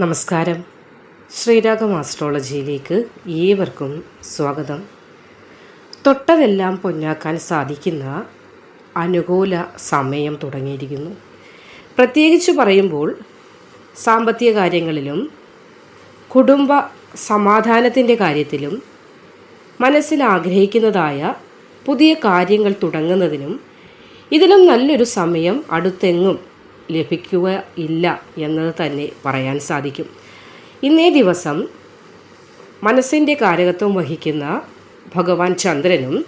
നമസ്കാരം. ശ്രീരാഗം ആസ്ട്രോളജിയിലേക്ക് ഏവർക്കും സ്വാഗതം. തൊട്ടതെല്ലാം പൊന്നാക്കാൻ സാധിക്കുന്ന അനുകൂല സമയം തുടങ്ങിയിരിക്കുന്നു. പ്രത്യേകിച്ച് പറയുമ്പോൾ സാമ്പത്തിക കാര്യങ്ങളിലും കുടുംബ സമാധാനത്തിന്റെ കാര്യത്തിലും മനസ്സിൽ ആഗ്രഹിക്കുന്നതായ പുതിയ കാര്യങ്ങൾ തുടങ്ങുന്നതിനും ഇതിലും നല്ലൊരു സമയം അടുത്തെങ്ങും ലഭിക്കുക ഇല്ല എന്നത് തന്നെ പറയാൻ സാധിക്കും. ഇന്നേ ദിവസം മനസ്സിന്റെ കാരകത്വം വഹിക്കുന്ന ഭഗവാൻ ചന്ദ്രനും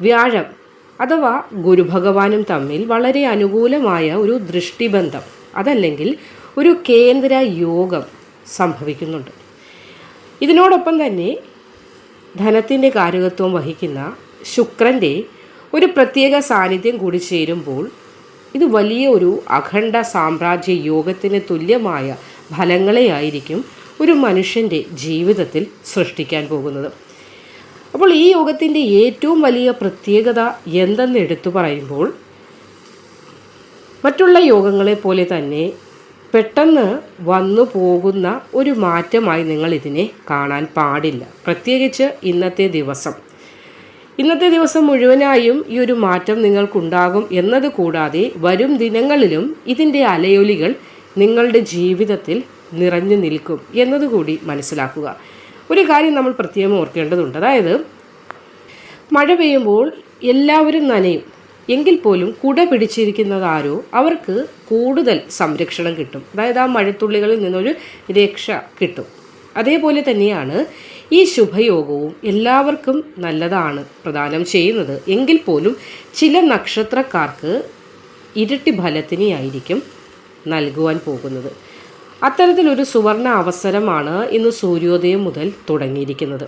വ്യാഴം അഥവാ ഗുരുഭഗവാനും തമ്മിൽ വളരെ അനുകൂലമായ ഒരു ദൃഷ്ടിബന്ധം അതല്ലെങ്കിൽ ഒരു കേന്ദ്ര യോഗം സംഭവിക്കുന്നുണ്ട്. ഇതിനോടൊപ്പം തന്നെ ധനത്തിന്റെ കാരകത്വം വഹിക്കുന്ന ശുക്രന്റെ ഒരു പ്രത്യേക സാന്നിധ്യം കൂടി ചേരുമ്പോൾ ഇത് വലിയ ഒരു അഖണ്ഡ സാമ്രാജ്യ യോഗത്തിന് തുല്യമായ ഫലങ്ങളെയായിരിക്കും ഒരു മനുഷ്യന്റെ ജീവിതത്തിൽ സൃഷ്ടിക്കാൻ പോകുന്നത്. അപ്പോൾ ഈ യോഗത്തിന്റെ ഏറ്റവും വലിയ പ്രത്യേകത എന്തെന്ന് എടുത്തു പറയുമ്പോൾ മറ്റുള്ള യോഗങ്ങളെ പോലെ തന്നെ പെട്ടെന്ന് വന്നു പോകുന്ന ഒരു മാറ്റമായി നിങ്ങൾ ഇതിനെ കാണാൻ പാടില്ല. പ്രത്യേകിച്ച് ഇന്നത്തെ ദിവസം. ഇന്നത്തെ ദിവസം മുഴുവനായും ഈ ഒരു മാറ്റം നിങ്ങൾക്കുണ്ടാകും എന്നത് കൂടാതെ വരും ദിനങ്ങളിലും ഇതിന്റെ അലയൊലികൾ നിങ്ങളുടെ ജീവിതത്തിൽ നിറഞ്ഞു നിൽക്കും എന്നതുകൂടി മനസ്സിലാക്കുക. ഒരു കാര്യം നമ്മൾ പ്രത്യേകം ഓർക്കേണ്ടതുണ്ട്. അതായത് മഴ പെയ്യുമ്പോൾ എല്ലാവരും നനയും. എങ്കിൽ പോലും കുട പിടിച്ചിരിക്കുന്നതാരോ അവർക്ക് കൂടുതൽ സംരക്ഷണം കിട്ടും. അതായത് ആ മഴത്തുള്ളികളിൽ നിന്നൊരു രക്ഷ കിട്ടും. അതേപോലെ തന്നെയാണ് ഈ ശുഭയോഗവും എല്ലാവർക്കും നല്ലതാണ് പ്രദാനം ചെയ്യുന്നത്. എങ്കിൽ പോലും ചില നക്ഷത്രക്കാർക്ക് ഇരട്ടി ഫലത്തിനെയായിരിക്കും നൽകുവാൻ പോകുന്നത്. അത്തരത്തിലൊരു സുവർണ അവസരമാണ് ഇന്ന് സൂര്യോദയം മുതൽ തുടങ്ങിയിരിക്കുന്നത്.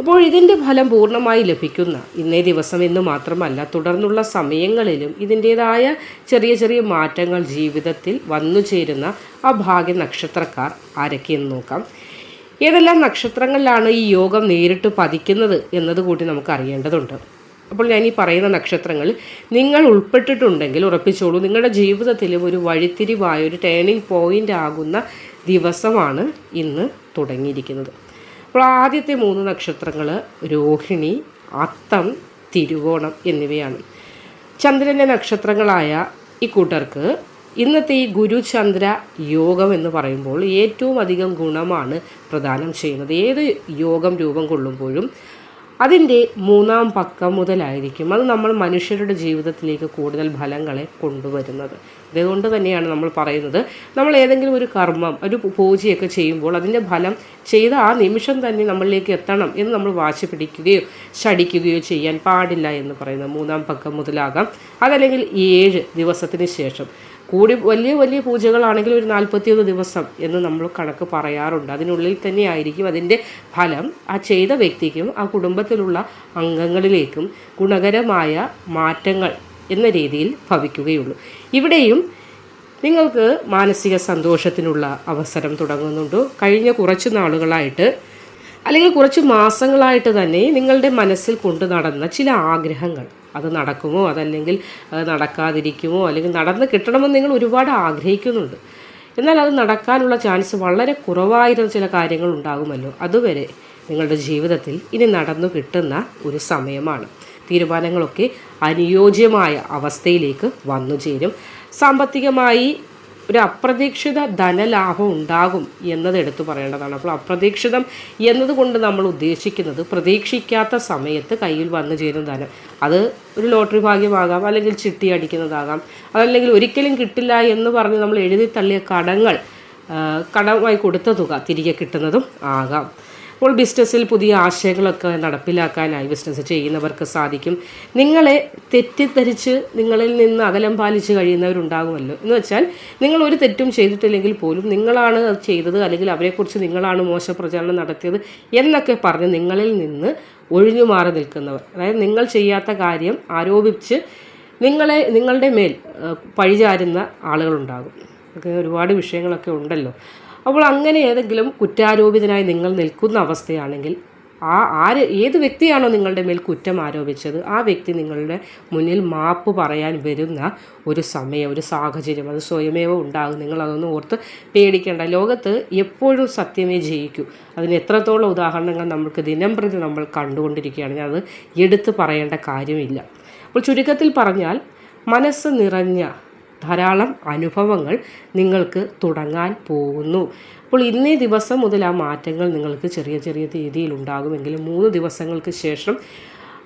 അപ്പോൾ ഇതിന്റെ ഫലം പൂർണമായി ലഭിക്കുന്ന ഇന്നേ ദിവസം എന്ന് മാത്രമല്ല തുടർന്നുള്ള സമയങ്ങളിലും ഇതിന്റേതായ ചെറിയ ചെറിയ മാറ്റങ്ങൾ ജീവിതത്തിൽ വന്നു ചേരുന്ന ആ ഭാഗ്യ നക്ഷത്രക്കാർ ആരൊക്കെയെന്ന് നോക്കാം. ഏതെല്ലാം നക്ഷത്രങ്ങളിലാണ് ഈ യോഗം നേരിട്ട് പതിക്കുന്നത് എന്നത് കൂടി നമുക്ക് അറിയേണ്ടതുണ്ട്. അപ്പോൾ ഞാൻ ഈ പറയുന്ന നക്ഷത്രങ്ങൾ നിങ്ങൾ ഉൾപ്പെട്ടിട്ടുണ്ടെങ്കിൽ ഉറപ്പിച്ചോളൂ നിങ്ങളുടെ ജീവിതത്തിലും ഒരു വഴിത്തിരിവായ ഒരു ടേണിംഗ് പോയിന്റ് ആകുന്ന ദിവസമാണ് ഇന്ന് തുടങ്ങിയിരിക്കുന്നത്. അപ്പോൾ ആദ്യത്തെ മൂന്ന് നക്ഷത്രങ്ങൾ രോഹിണി അത്തം തിരുവോണം എന്നിവയാണ്. ചന്ദ്രന്റെ നക്ഷത്രങ്ങളായ ഈ കൂട്ടർക്ക് ഇന്നത്തെ ഈ ഗുരുചന്ദ്ര യോഗം എന്ന് പറയുമ്പോൾ ഏറ്റവും അധികം ഗുണമാണ് പ്രദാനം ചെയ്യുന്നത്. ഏത് യോഗം രൂപം കൊള്ളുമ്പോഴും അതിന്റെ മൂന്നാം പക്കം മുതലായിരിക്കും. അത് നമ്മൾ മനുഷ്യരുടെ ജീവിതത്തിലേക്ക് കൂടുതൽ ഫലങ്ങളെ കൊണ്ടുവരുന്നത്. അതുകൊണ്ട് തന്നെയാണ് നമ്മൾ പറയുന്നത് നമ്മൾ ഏതെങ്കിലും ഒരു കർമ്മം ഒരു പൂജയൊക്കെ ചെയ്യുമ്പോൾ അതിന്റെ ഫലം ചെയ്ത ആ നിമിഷം തന്നെ നമ്മളിലേക്ക് എത്തണം എന്ന് നമ്മൾ വാശി പിടിക്കുകയോ ശടിക്കുകയോ ചെയ്യാൻ പാടില്ല എന്ന് പറയുന്നത് മൂന്നാം പക്കം മുതലാകാം. അതല്ലെങ്കിൽ ഏഴ് ദിവസത്തിന് ശേഷം. കൂടി വലിയ വലിയ പൂജകളാണെങ്കിൽ ഒരു നാൽപ്പത്തിയൊന്ന് ദിവസം എന്ന് നമ്മൾ കണക്ക് പറയാറുണ്ട്. അതിനുള്ളിൽ തന്നെ ആയിരിക്കും അതിന്റെ ഫലം ആ ചെയ്ത വ്യക്തിക്കും ആ കുടുംബത്തിലുള്ള അംഗങ്ങളിലേക്കും ഗുണകരമായ മാറ്റങ്ങൾ എന്ന രീതിയിൽ ഭവിക്കുകയുള്ളൂ. ഇവിടെയും നിങ്ങൾക്ക് മാനസിക സന്തോഷത്തിനുള്ള അവസരം തുടങ്ങുന്നുണ്ട്. കഴിഞ്ഞ കുറച്ച് നാളുകളായിട്ട് അല്ലെങ്കിൽ കുറച്ച് മാസങ്ങളായിട്ട് തന്നെ നിങ്ങളുടെ മനസ്സിൽ കൊണ്ടു നടന്ന ചില ആഗ്രഹങ്ങൾ അത് നടക്കുമോ? അതല്ലെങ്കിൽ അത് നടക്കാതിരിക്കുമോ? അല്ലെങ്കിൽ നടന്ന് കിട്ടണമെന്ന് നിങ്ങൾ ഒരുപാട് ആഗ്രഹിക്കുന്നുണ്ട്. എന്നാൽ അത് നടക്കാനുള്ള ചാൻസ് വളരെ കുറവായിരുന്ന ചില കാര്യങ്ങൾ ഉണ്ടാകുമല്ലോ. അതുവരെ നിങ്ങളുടെ ജീവിതത്തിൽ ഇനി നടന്നു കിട്ടുന്ന ഒരു സമയമാണ്. തീരുമാനങ്ങളൊക്കെ അനുയോജ്യമായ അവസ്ഥയിലേക്ക് വന്നു ചേരും. സാമ്പത്തികമായി ഒരു അപ്രതീക്ഷിത ധനലാഭം ഉണ്ടാകും എന്നത് എടുത്തു പറയേണ്ടതാണ്. അപ്പോൾ അപ്രതീക്ഷിതം എന്നതുകൊണ്ട് നമ്മൾ ഉദ്ദേശിക്കുന്നത് പ്രതീക്ഷിക്കാത്ത സമയത്ത് കയ്യിൽ വന്നു ചേരുന്ന ധനം. അത് ഒരു ലോട്ടറി ഭാഗ്യമാകാം അല്ലെങ്കിൽ ചിട്ടി അടിക്കുന്നതാകാം അതല്ലെങ്കിൽ ഒരിക്കലും കിട്ടില്ല എന്ന് പറഞ്ഞ് നമ്മൾ എഴുതി തള്ളിയ കടങ്ങൾ കടമായി കൊടുത്ത തുക തിരികെ കിട്ടുന്നതും ആകാം. അപ്പോൾ ബിസിനസ്സിൽ പുതിയ ആശയങ്ങളൊക്കെ നടപ്പിലാക്കാനായി ബിസിനസ് ചെയ്യുന്നവർക്ക് സാധിക്കും. നിങ്ങളെ തെറ്റിദ്ധരിച്ച് നിങ്ങളിൽ നിന്ന് അകലം പാലിച്ച് കഴിയുന്നവരുണ്ടാകുമല്ലോ. എന്ന് വെച്ചാൽ നിങ്ങൾ ഒരു തെറ്റും ചെയ്തിട്ടില്ലെങ്കിൽ പോലും നിങ്ങളാണ് അത് ചെയ്തത് അല്ലെങ്കിൽ അവരെക്കുറിച്ച് നിങ്ങളാണ് മോശ പ്രചാരണം നടത്തിയത് എന്നൊക്കെ പറഞ്ഞ് നിങ്ങളിൽ നിന്ന് ഒഴിഞ്ഞു മാറി നിൽക്കുന്നവർ. അതായത് നിങ്ങൾ ചെയ്യാത്ത കാര്യം ആരോപിച്ച് നിങ്ങളെ നിങ്ങളുടെ മേൽ പഴിചാരുന്ന ആളുകളുണ്ടാകും. ഒക്കെ ഒരുപാട് വിഷയങ്ങളൊക്കെ ഉണ്ടല്ലോ. അപ്പോൾ അങ്ങനെ ഏതെങ്കിലും കുറ്റാരോപിതനായി നിങ്ങൾ നിൽക്കുന്ന അവസ്ഥയാണെങ്കിൽ ആ ആര് ഏത് വ്യക്തിയാണോ നിങ്ങളുടെ മേൽ കുറ്റം ആരോപിച്ചത് ആ വ്യക്തി നിങ്ങളുടെ മുന്നിൽ മാപ്പ് പറയാൻ വരുന്ന ഒരു സമയം ഒരു സാഹചര്യം. അത് സ്വയമേവ ഉണ്ടാകും. നിങ്ങൾ അതൊന്നും ഓർത്ത് പേടിക്കേണ്ട. ലോകത്ത് എപ്പോഴും സത്യമേ ജയിക്കൂ. അതിന് എത്രത്തോളം ഉദാഹരണങ്ങൾ നമുക്ക് ദിനം പ്രതി നമ്മൾ കണ്ടുകൊണ്ടിരിക്കുകയാണ് അത് എടുത്തു പറയേണ്ട കാര്യമില്ല. അപ്പോൾ ചുരുക്കത്തിൽ പറഞ്ഞാൽ മനസ്സ് നിറഞ്ഞ ധാരാളം അനുഭവങ്ങൾ നിങ്ങൾക്ക് തുടങ്ങാൻ പോകുന്നു. അപ്പോൾ ഇന്നേ ദിവസം മുതൽ ആ മാറ്റങ്ങൾ നിങ്ങൾക്ക് ചെറിയ ചെറിയ രീതിയിൽ ഉണ്ടാകുമെങ്കിലും മൂന്ന് ദിവസങ്ങൾക്ക് ശേഷം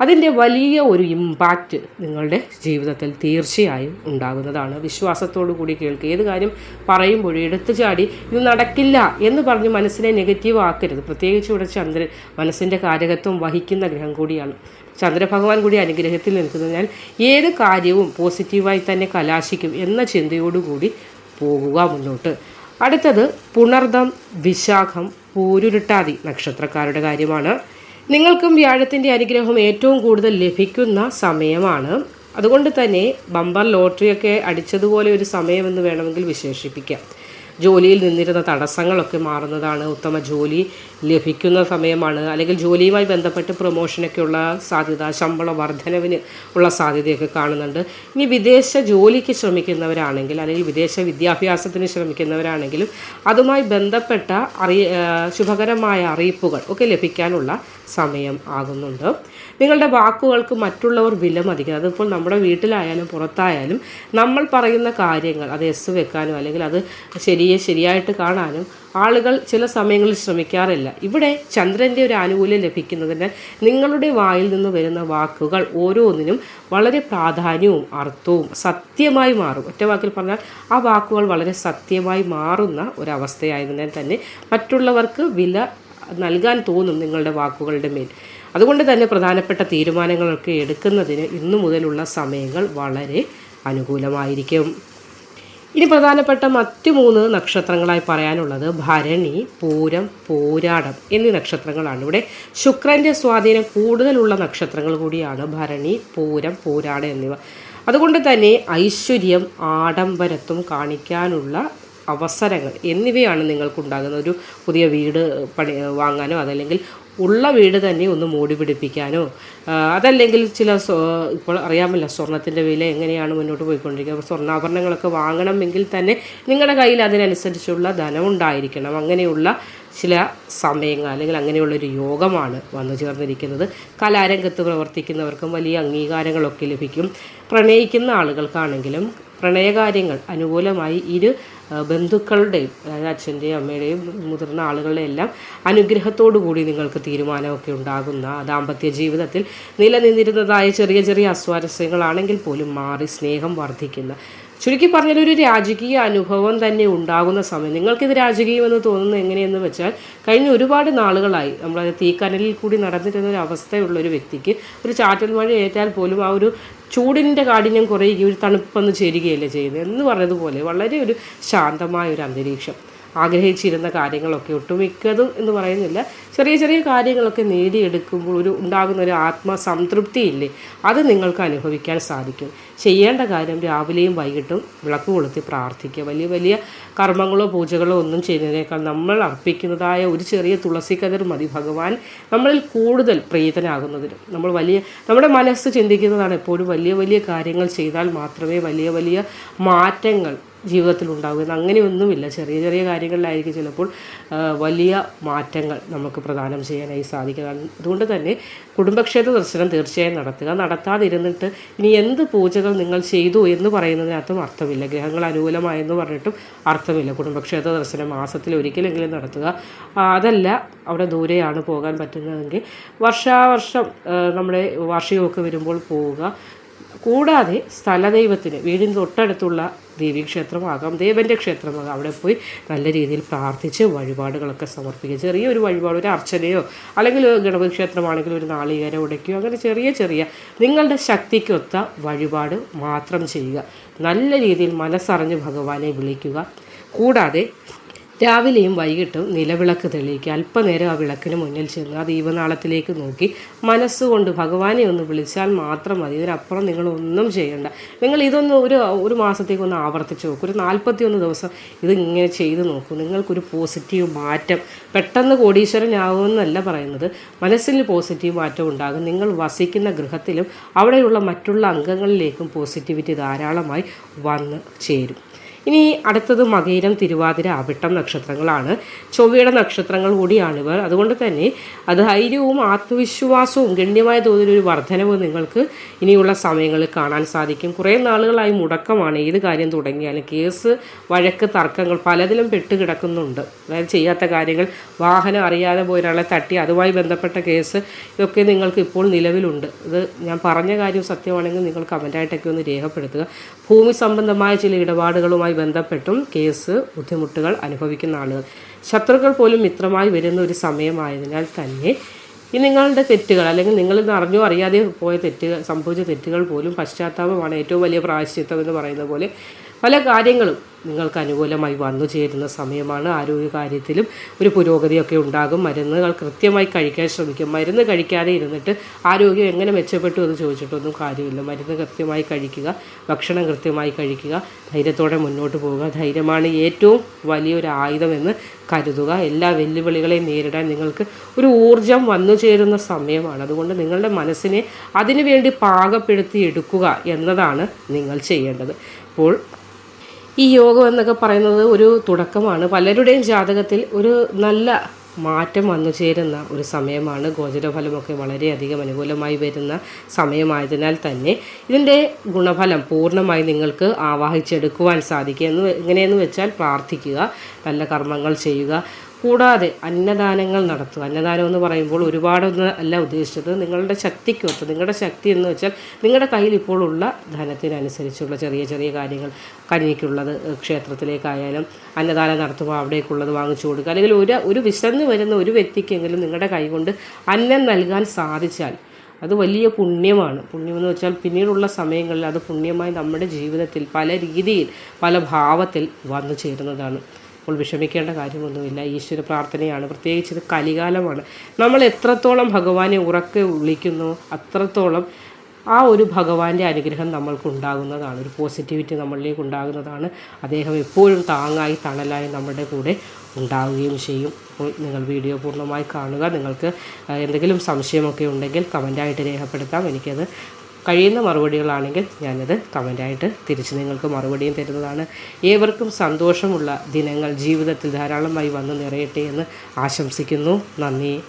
അതിന്റെ വലിയ ഒരു ഇമ്പാക്റ്റ് നിങ്ങളുടെ ജീവിതത്തിൽ തീർച്ചയായും ഉണ്ടാകുന്നതാണ്. വിശ്വാസത്തോടു കൂടി കേൾക്കുക ഏത് കാര്യം പറയുമ്പോഴും എടുത്തു ചാടി ഇത് നടക്കില്ല എന്ന് പറഞ്ഞ് മനസ്സിനെ നെഗറ്റീവ് ആക്കരുത്. പ്രത്യേകിച്ച് ഇവിടെ ചന്ദ്രൻ മനസ്സിന്റെ കാരകത്വം വഹിക്കുന്ന ഗ്രഹം കൂടിയാണ്. ചന്ദ്രഭഗവാൻ കൂടി അനുഗ്രഹത്തിൽ നിൽക്കുന്നതിനാൽ ഏത് കാര്യവും പോസിറ്റീവായി തന്നെ കലാശിക്കും എന്ന ചിന്തയോടുകൂടി പോകുക മുന്നോട്ട്. അടുത്തത് പുണർദം വിശാഖം പൂരുരുട്ടാതി നക്ഷത്രക്കാരുടെ കാര്യമാണ്. നിങ്ങൾക്കും വ്യാഴത്തിന്റെ അനുഗ്രഹം ഏറ്റവും കൂടുതൽ ലഭിക്കുന്ന സമയമാണ്. അതുകൊണ്ട് തന്നെ ബമ്പർ ലോട്ടറിയൊക്കെ അടിച്ചതുപോലെ ഒരു സമയമെന്ന് വേണമെങ്കിൽ വിശേഷിപ്പിക്കാം. ജോലിയിൽ നിന്നിരുന്ന തടസ്സങ്ങളൊക്കെ മാറുന്നതാണ് ഉത്തമ ജോലി ലഭിക്കുന്ന സമയമാണ്. അല്ലെങ്കിൽ ജോലിയുമായി ബന്ധപ്പെട്ട് പ്രൊമോഷനൊക്കെയുള്ള സാധ്യത ശമ്പള വർധനവിന് ഉള്ള സാധ്യതയൊക്കെ കാണുന്നുണ്ട്. ഇനി വിദേശ ജോലിക്ക് ശ്രമിക്കുന്നവരാണെങ്കിൽ അല്ലെങ്കിൽ വിദേശ വിദ്യാഭ്യാസത്തിന് ശ്രമിക്കുന്നവരാണെങ്കിലും അതുമായി ബന്ധപ്പെട്ട അറി ശുഭകരമായ അറിയിപ്പുകൾ ഒക്കെ ലഭിക്കാനുള്ള സമയം ആകുന്നുണ്ട്. നിങ്ങളുടെ വാക്കുകൾക്ക് മറ്റുള്ളവർ വിലമതിക്കുന്നത് അതിപ്പോൾ നമ്മുടെ വീട്ടിലായാലും പുറത്തായാലും നമ്മൾ പറയുന്ന കാര്യങ്ങൾ അത് എസ് വെക്കാനോ അല്ലെങ്കിൽ അത് ശരിയെ ശരിയായിട്ട് കാണാനും ആളുകൾ ചില സമയങ്ങളിൽ ശ്രമിക്കാറില്ല. ഇവിടെ ചന്ദ്രന്റെ ഒരു ആനുകൂല്യം ലഭിക്കുന്നതിനാൽ നിങ്ങളുടെ വായിൽ നിന്ന് വരുന്ന വാക്കുകൾ ഓരോന്നിനും വളരെ പ്രാധാന്യവും അർത്ഥവും സത്യമായി മാറും. ഒറ്റ വാക്കിൽ പറഞ്ഞാൽ ആ വാക്കുകൾ വളരെ സത്യമായി മാറുന്ന ഒരവസ്ഥയായതിനാൽ തന്നെ മറ്റുള്ളവർക്ക് വില നൽകാൻ തോന്നും നിങ്ങളുടെ വാക്കുകളുടെ മേൽ. അതുകൊണ്ട് തന്നെ പ്രധാനപ്പെട്ട തീരുമാനങ്ങളൊക്കെ എടുക്കുന്നതിന് ഇന്നു മുതലുള്ള സമയങ്ങൾ വളരെ അനുകൂലമായിരിക്കും. ഇനി പ്രധാനപ്പെട്ട മറ്റു മൂന്ന് നക്ഷത്രങ്ങളായി പറയാനുള്ളത് ഭരണി പൂരം പോരാടം എന്നീ നക്ഷത്രങ്ങളാണ്. ഇവിടെ ശുക്രന്റെ സ്വാധീനം കൂടുതലുള്ള നക്ഷത്രങ്ങൾ കൂടിയാണ് ഭരണി പൂരം പോരാടം എന്നിവ. അതുകൊണ്ട് തന്നെ ഐശ്വര്യം ആഡംബരത്വം കാണിക്കാനുള്ള അവസരങ്ങൾ എന്നിവയാണ് നിങ്ങൾക്കുണ്ടാകുന്ന ഒരു പുതിയ വീട് പണി വാങ്ങാനോ അതല്ലെങ്കിൽ ഉള്ള വീട് തന്നെ ഒന്ന് മൂടി പിടിപ്പിക്കാനോ? അതല്ലെങ്കിൽ ചില ഇപ്പോൾ അറിയാമല്ലോ സ്വർണത്തിന്റെ വില എങ്ങനെയാണ് മുന്നോട്ട് പോയിക്കൊണ്ടിരിക്കുന്നത്. സ്വർണാഭരണങ്ങളൊക്കെ വാങ്ങണമെങ്കിൽ തന്നെ നിങ്ങളുടെ കയ്യിൽ അതിനനുസരിച്ചുള്ള ധനം ഉണ്ടായിരിക്കണം. അങ്ങനെയുള്ള ചില സമയങ്ങൾ അല്ലെങ്കിൽ അങ്ങനെയുള്ളൊരു യോഗമാണ് വന്നു ചേർന്നിരിക്കുന്നത്. കലാരംഗത്ത് പ്രവർത്തിക്കുന്നവർക്കും വലിയ അംഗീകാരങ്ങളൊക്കെ ലഭിക്കും. പ്രണയിക്കുന്ന ആളുകൾക്കാണെങ്കിലും പ്രണയകാര്യങ്ങൾ അനുകൂലമായി ഇരു ബന്ധുക്കളുടെയും അതായത് അച്ഛന്റെയും അമ്മയുടെയും മുതിർന്ന ആളുകളുടെ എല്ലാം അനുഗ്രഹത്തോടു കൂടി നിങ്ങൾക്ക് തീരുമാനമൊക്കെ ഉണ്ടാകുന്ന ദാമ്പത്യ ജീവിതത്തിൽ നിലനിന്നിരുന്നതായ ചെറിയ ചെറിയ അസ്വാരസ്യങ്ങളാണെങ്കിൽ പോലും മാറി സ്നേഹം വർദ്ധിക്കുന്ന ചുരുക്കി പറഞ്ഞാൽ ഒരു രാജകീയ അനുഭവം തന്നെ ഉണ്ടാകുന്ന സമയം. നിങ്ങൾക്കിത് രാജകീയമെന്ന് തോന്നുന്നത് എങ്ങനെയെന്ന് വെച്ചാൽ കഴിഞ്ഞ ഒരുപാട് നാളുകളായി നമ്മൾ തീക്കനലിൽ കൂടി നടന്നിരുന്ന ഒരു അവസ്ഥയുള്ള ഒരു വ്യക്തിക്ക് ഒരു ചാറ്റൽ മഴ ഏറ്റാൽ പോലും ആ ഒരു ചൂടിന്റെ കാഠിന്യം കുറയുകയും ഒരു തണുപ്പൊന്ന് ചേരുകയല്ലേ ചെയ്യുന്നത് എന്ന് പറഞ്ഞതുപോലെ വളരെ ഒരു ശാന്തമായ ഒരു അന്തരീക്ഷം. ആഗ്രഹിച്ചിരുന്ന കാര്യങ്ങളൊക്കെ ഒട്ടുമിക്കതും എന്ന് പറയുന്നില്ല. ചെറിയ ചെറിയ കാര്യങ്ങളൊക്കെ നേടിയെടുക്കുമ്പോൾ ഒരു ഉണ്ടാകുന്ന ഒരു ആത്മസംതൃപ്തി ഇല്ലേ അത് നിങ്ങൾക്ക് അനുഭവിക്കാൻ സാധിക്കും. ചെയ്യേണ്ട കാര്യം രാവിലെയും വൈകിട്ടും വിളക്ക് കൊളുത്തി പ്രാർത്ഥിക്കുക. വലിയ വലിയ കർമ്മങ്ങളോ പൂജകളോ ഒന്നും ചെയ്യുന്നതിനേക്കാൾ നമ്മൾ അർപ്പിക്കുന്നതായ ഒരു ചെറിയ തുളസി കതിർ മതി ഭഗവാൻ നമ്മളിൽ കൂടുതൽ പ്രീതനാകുന്നതിന്. നമ്മൾ വലിയ നമ്മുടെ മനസ്സ് ചിന്തിക്കുന്നതാണ് എപ്പോഴും വലിയ വലിയ വലിയ കാര്യങ്ങൾ ചെയ്താൽ മാത്രമേ വലിയ വലിയ മാറ്റങ്ങൾ ജീവിതത്തിൽ ഉണ്ടാകുന്നത് അങ്ങനെയൊന്നുമില്ല. ചെറിയ ചെറിയ കാര്യങ്ങളിലായിരിക്കും ചിലപ്പോൾ വലിയ മാറ്റങ്ങൾ നമുക്ക് പ്രദാനം ചെയ്യാനായി സാധിക്കുക. അതുകൊണ്ട് തന്നെ കുടുംബക്ഷേത്ര ദർശനം തീർച്ചയായും നടത്തുക. നടത്താതിരുന്നിട്ട് ഇനി എന്ത് പൂജകൾ നിങ്ങൾ ചെയ്തു എന്ന് പറയുന്നതിനകത്തും അർത്ഥമില്ല. ഗ്രഹങ്ങൾ അനുകൂലമായെന്ന് പറഞ്ഞിട്ടും അർത്ഥമില്ല. കുടുംബക്ഷേത്ര ദർശനം മാസത്തിൽ ഒരിക്കലെങ്കിലും നടത്തുക. അതല്ല അവിടെ ദൂരെയാണ് പോകാൻ പറ്റുന്നതെങ്കിൽ വർഷാവർഷം നമ്മുടെ വാർഷികമൊക്കെ വരുമ്പോൾ പോവുക. കൂടാതെ സ്ഥലദൈവത്തിന് വീടിന് തൊട്ടടുത്തുള്ള ദേവീക്ഷേത്രമാകാം ദേവന്റെ ക്ഷേത്രമാകാം. അവിടെ പോയി നല്ല രീതിയിൽ പ്രാർത്ഥിച്ച് വഴിപാടുകളൊക്കെ സമർപ്പിക്കുക. ചെറിയൊരു വഴിപാട് ഒരു അർച്ചനയോ അല്ലെങ്കിൽ ഗണപതി ക്ഷേത്രമാണെങ്കിൽ ഒരു നാളികേര ഉടയ്ക്കുകയോ അങ്ങനെ ചെറിയ ചെറിയ നിങ്ങളുടെ ശക്തിക്കൊത്ത വഴിപാട് മാത്രം ചെയ്യുക. നല്ല രീതിയിൽ മനസ്സറിഞ്ഞ് ഭഗവാനെ വിളിക്കുക. കൂടാതെ രാവിലെയും വൈകിട്ടും നിലവിളക്ക് തെളിയിക്കുക. അല്പനേരം ആ വിളക്കിന് മുന്നിൽ ചെന്ന് ആ ദീപനാളത്തിലേക്ക് നോക്കി മനസ്സുകൊണ്ട് ഭഗവാനെ ഒന്ന് വിളിച്ചാൽ മാത്രം മതി. ഇതിനപ്പുറം നിങ്ങളൊന്നും ചെയ്യണ്ട. നിങ്ങൾ ഇതൊന്ന് ഒരു ഒരു മാസത്തേക്ക് ഒന്ന് ആവർത്തിച്ച് നോക്കും. ഒരു നാൽപ്പത്തി ഒന്ന് ദിവസം ഇത് ഇങ്ങനെ ചെയ്ത് നോക്കൂ. നിങ്ങൾക്കൊരു പോസിറ്റീവ് മാറ്റം. പെട്ടെന്ന് കോടീശ്വരനാകുമെന്നല്ല പറയുന്നത്. മനസ്സിൽ പോസിറ്റീവ് മാറ്റം ഉണ്ടാകും. നിങ്ങൾ വസിക്കുന്ന ഗൃഹത്തിലും അവിടെയുള്ള മറ്റുള്ള അംഗങ്ങളിലേക്കും പോസിറ്റിവിറ്റി ധാരാളമായി വന്ന് ചേരും. ഇനി അടുത്തത് മകയിരം തിരുവാതിര അവിട്ടം നക്ഷത്രങ്ങളാണ്. ചൊവ്വയുടെ നക്ഷത്രങ്ങൾ കൂടിയാണിവർ അതുകൊണ്ട് തന്നെ ധൈര്യവും ആത്മവിശ്വാസവും ഗണ്യമായ തോതിലൊരു വർധനവ് നിങ്ങൾക്ക് ഇനിയുള്ള സമയങ്ങളിൽ കാണാൻ സാധിക്കും. കുറേ നാളുകളായി മുടക്കമാണ് ഏത് കാര്യം തുടങ്ങിയാലും കേസ് വഴക്ക് തർക്കങ്ങൾ പലതിലും പെട്ടുകിടക്കുന്നുണ്ട്. അതായത് ചെയ്യാത്ത കാര്യങ്ങൾ വാഹനം അറിയാതെ പോയി ഒരാളെ തട്ടി അതുമായി ബന്ധപ്പെട്ട കേസ് ഇതൊക്കെ നിങ്ങൾക്ക് ഇപ്പോൾ നിലവിലുണ്ട്. ഇത് ഞാൻ പറഞ്ഞ കാര്യം സത്യമാണെങ്കിൽ നിങ്ങൾ കമന്റായിട്ടൊക്കെ ഒന്ന് രേഖപ്പെടുത്തുക. ഭൂമി സംബന്ധമായ ചില ഇടപാടുകളുമായി ബന്ധപ്പെട്ടും കേസ് ബുദ്ധിമുട്ടുകൾ അനുഭവിക്കുന്ന ആളുകൾ. ശത്രുക്കൾ പോലും മിത്രമായി വരുന്ന ഒരു സമയമായതിനാൽ തന്നെ ഈ നിങ്ങളുടെ തെറ്റുകൾ അല്ലെങ്കിൽ നിങ്ങൾ ഇന്ന് അറിഞ്ഞോ അറിയാതെ പോയ തെറ്റുകൾ സംഭവിച്ച തെറ്റുകൾ പോലും പശ്ചാത്താപമാണ് ഏറ്റവും വലിയ പ്രായശ്ചിത്തം എന്ന് പറയുന്ന പോലെ പല കാര്യങ്ങളും നിങ്ങൾക്ക് അനുകൂലമായി വന്നു ചേരുന്ന സമയമാണ്. ആരോഗ്യ കാര്യത്തിലും ഒരു പുരോഗതിയൊക്കെ ഉണ്ടാകും. മരുന്നുകൾ കൃത്യമായി കഴിക്കാൻ ശ്രമിക്കും. മരുന്ന് കഴിക്കാതെ ഇരുന്നിട്ട് ആരോഗ്യം എങ്ങനെ മെച്ചപ്പെട്ടു എന്ന് ചോദിച്ചിട്ടൊന്നും കാര്യമില്ല. മരുന്ന് കൃത്യമായി കഴിക്കുക ഭക്ഷണം കൃത്യമായി കഴിക്കുക ധൈര്യത്തോടെ മുന്നോട്ട് പോവുക. ധൈര്യമാണ് ഏറ്റവും വലിയൊരു ആയുധമെന്ന് കരുതുക. എല്ലാ വെല്ലുവിളികളെയും നേരിടാൻ നിങ്ങൾക്ക് ഒരു ഊർജം വന്നു ചേരുന്ന സമയമാണ്. അതുകൊണ്ട് നിങ്ങളുടെ മനസ്സിനെ അതിനുവേണ്ടി പാകപ്പെടുത്തി എടുക്കുക എന്നതാണ് നിങ്ങൾ ചെയ്യേണ്ടത്. അപ്പോൾ ഈ യോഗം എന്നൊക്കെ പറയുന്നത് ഒരു തുടക്കമാണ്. പലരുടെയും ജാതകത്തിൽ ഒരു നല്ല മാറ്റം വന്നു ചേരുന്ന ഒരു സമയമാണ്. ഗോചരഫലമൊക്കെ വളരെയധികം അനുകൂലമായി വരുന്ന സമയമായതിനാൽ തന്നെ ഇതിന്റെ ഗുണഫലം പൂർണമായി നിങ്ങൾക്ക് ആവാഹിച്ചെടുക്കുവാൻ സാധിക്കുക എന്ന് എങ്ങനെയെന്ന് വെച്ചാൽ പ്രാർത്ഥിക്കുക നല്ല കർമ്മങ്ങൾ ചെയ്യുക കൂടാതെ അന്നദാനങ്ങൾ നടത്തുക. അന്നദാനം എന്ന് പറയുമ്പോൾ ഒരുപാടൊന്നും അല്ല ഉദ്ദേശിച്ചത് നിങ്ങളുടെ ശക്തിക്കൊത്ത് നിങ്ങളുടെ ശക്തി എന്ന് വെച്ചാൽ നിങ്ങളുടെ കയ്യിൽ ഇപ്പോൾ ഉള്ള ധനത്തിനനുസരിച്ചുള്ള ചെറിയ ചെറിയ കാര്യങ്ങൾ. കഞ്ഞിക്കുള്ളത് ക്ഷേത്രത്തിലേക്കായാലും അന്നദാനം നടത്തുമ്പോൾ അവിടേക്കുള്ളത് വാങ്ങിച്ചു കൊടുക്കുക. അല്ലെങ്കിൽ ഒരു ഒരു വിശന്ന് വരുന്ന ഒരു വ്യക്തിക്കെങ്കിലും നിങ്ങളുടെ കൈകൊണ്ട് അന്നം നൽകാൻ സാധിച്ചാൽ അത് വലിയ പുണ്യമാണ്. പുണ്യമെന്ന് വെച്ചാൽ പിന്നീടുള്ള സമയങ്ങളിൽ അത് പുണ്യമായി നമ്മുടെ ജീവിതത്തിൽ പല രീതിയിൽ പല ഭാവത്തിൽ വന്നു ചേരുന്നതാണ്. അപ്പോൾ വിഷമിക്കേണ്ട കാര്യമൊന്നുമില്ല. ഈശ്വര പ്രാർത്ഥനയാണ്. പ്രത്യേകിച്ച് ഇത് കലികാലമാണ്. നമ്മൾ എത്രത്തോളം ഭഗവാനെ ഉറക്കെ വിളിക്കുന്നു അത്രത്തോളം ആ ഒരു ഭഗവാന്റെ അനുഗ്രഹം നമ്മൾക്ക് ഉണ്ടാകുന്നതാണ്. ഒരു പോസിറ്റിവിറ്റി നമ്മളിലേക്ക് ഉണ്ടാകുന്നതാണ്. അദ്ദേഹം എപ്പോഴും താങ്ങായി തണലായി നമ്മുടെ കൂടെ ഉണ്ടാവുകയും ചെയ്യും. അപ്പോൾ നിങ്ങൾ വീഡിയോ പൂർണമായി കാണുക. നിങ്ങൾക്ക് എന്തെങ്കിലും സംശയമൊക്കെ ഉണ്ടെങ്കിൽ കമന്റായിട്ട് രേഖപ്പെടുത്താം. എനിക്കത് കഴിയുന്ന മറുപടികളാണെങ്കിൽ ഞാനത് കമന്റായിട്ട് തിരിച്ച് നിങ്ങൾക്ക് മറുപടിയും തരുന്നതാണ്. ഏവർക്കും സന്തോഷമുള്ള ദിനങ്ങൾ ജീവിതത്തിൽ ധാരാളമായി വന്നു നിറയട്ടെ എന്ന് ആശംസിക്കുന്നു. നന്ദി.